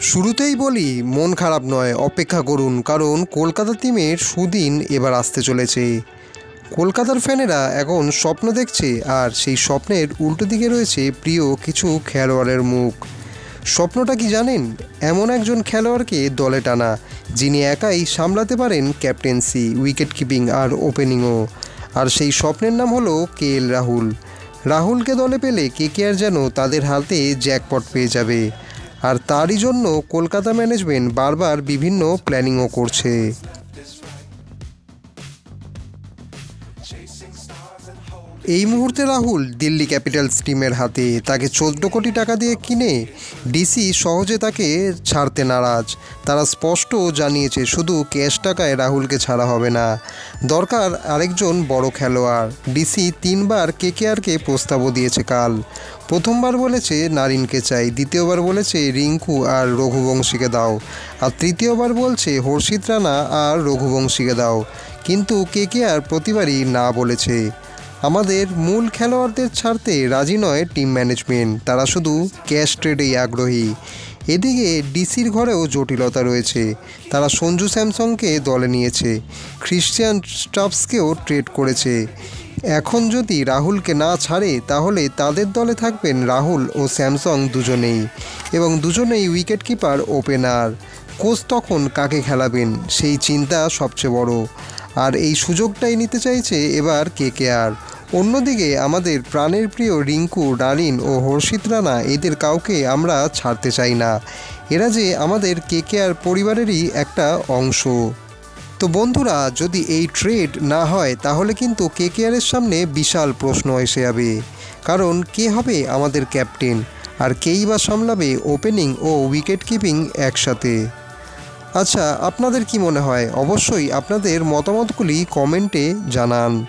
শুরুতেই বলি, মন খারাপ নয়, অপেক্ষা করুন, কারণ কলকাতা টিমের সুদিন এবার আসতে চলেছে। কলকাতার ফ্যানেরা এখন স্বপ্ন দেখছে, আর সেই স্বপ্নের উল্টো দিকে রয়েছে প্রিয় কিছু খেলোয়াড়ের মুখ। স্বপ্নটা কি জানেন? এমন একজন খেলোয়াড়কে দলে টানা, যিনি একাই সামলাতে পারেন ক্যাপ্টেন্সি উইকেট কিপিং আর ওপেনিংও। আর সেই স্বপ্নের নাম হলো কে এল রাহুল। রাহুলকে দলে পেলে কেকেআর যেন তাদের হাতে জ্যাকপট পেয়ে যাবে। আর তারই জন্য কলকাতা ম্যানেজমেন্ট বারবার বিভিন্ন প্ল্যানিংও করছে। এই মুহূর্তে রাহুল দিল্লি ক্যাপিটালস টিমের হাতে। তাকে চোদ্দ কোটি টাকা দিয়ে কিনে ডিসি সহজে তাকে ছাড়তে নারাজ। তারা স্পষ্ট জানিয়েছে, শুধু ক্যাশ টাকায় রাহুলকে ছাড়া হবে না। দরকার আরেকজন বড় খেলোয়াড়। ডিসি তিনবার কেকেআরকে প্রস্তাবও দিয়েছে কাল। প্রথমবার বলেছে নারিনকে চাই, দ্বিতীয়বার বলেছে রিঙ্কু আর রঘুবংশীকে দাও। আর তৃতীয়বার বলছে হর্ষিত রানা আর রঘুবংশীকে দাও। কিন্তু কেকেআর প্রতিবারই না বলেছে। আমাদের মূল খেলোয়াড়দের ছাড়তে রাজি নয় টিম ম্যানেজমেন্ট, তারা শুধু ক্যাশ ট্রেডেই আগ্রহী। এদিকে ডিসির ঘরেও জটিলতা রয়েছে, তারা সঞ্জু স্যামসংকে দলে নিয়েছে, ক্রিশ্চিয়ান স্টাফসকেও ট্রেড করেছে। এখন যদি রাহুলকে না ছাড়ে, তাহলে তাদের দলে থাকবেন রাহুল ও স্যামসং দুজনেই, এবং দুজনেই উইকেট কিপার ওপেনার। কোচ তখন কাকে খেলাবেন সেই চিন্তা সবচেয়ে বড়। আর এই সুযোগটাই নিতে চাইছে এবার কেকেআর। অন্যদিকে আমাদের প্রাণের প্রিয় রিঙ্কু, ডালিন ও হর্ষিত রানা এদের কাউকে আমরা ছাড়তে চাই না। এরা যে আমাদের কেকেআর পরিবারেরই একটা অংশ। তো বন্ধুরা, যদি এই ট্রেড না হয়, তাহলে কিন্তু কেকেআরের সামনে বিশাল প্রশ্ন এসে যাবে। কারণ কে হবে আমাদের ক্যাপ্টেন? আর কেই বা সামলাবে ওপেনিং ও উইকেট কিপিং একসাথে? আচ্ছা আপনাদের কি মনে হয়? অবশ্যই আপনাদের মতামতগুলি কমেন্টে জানান।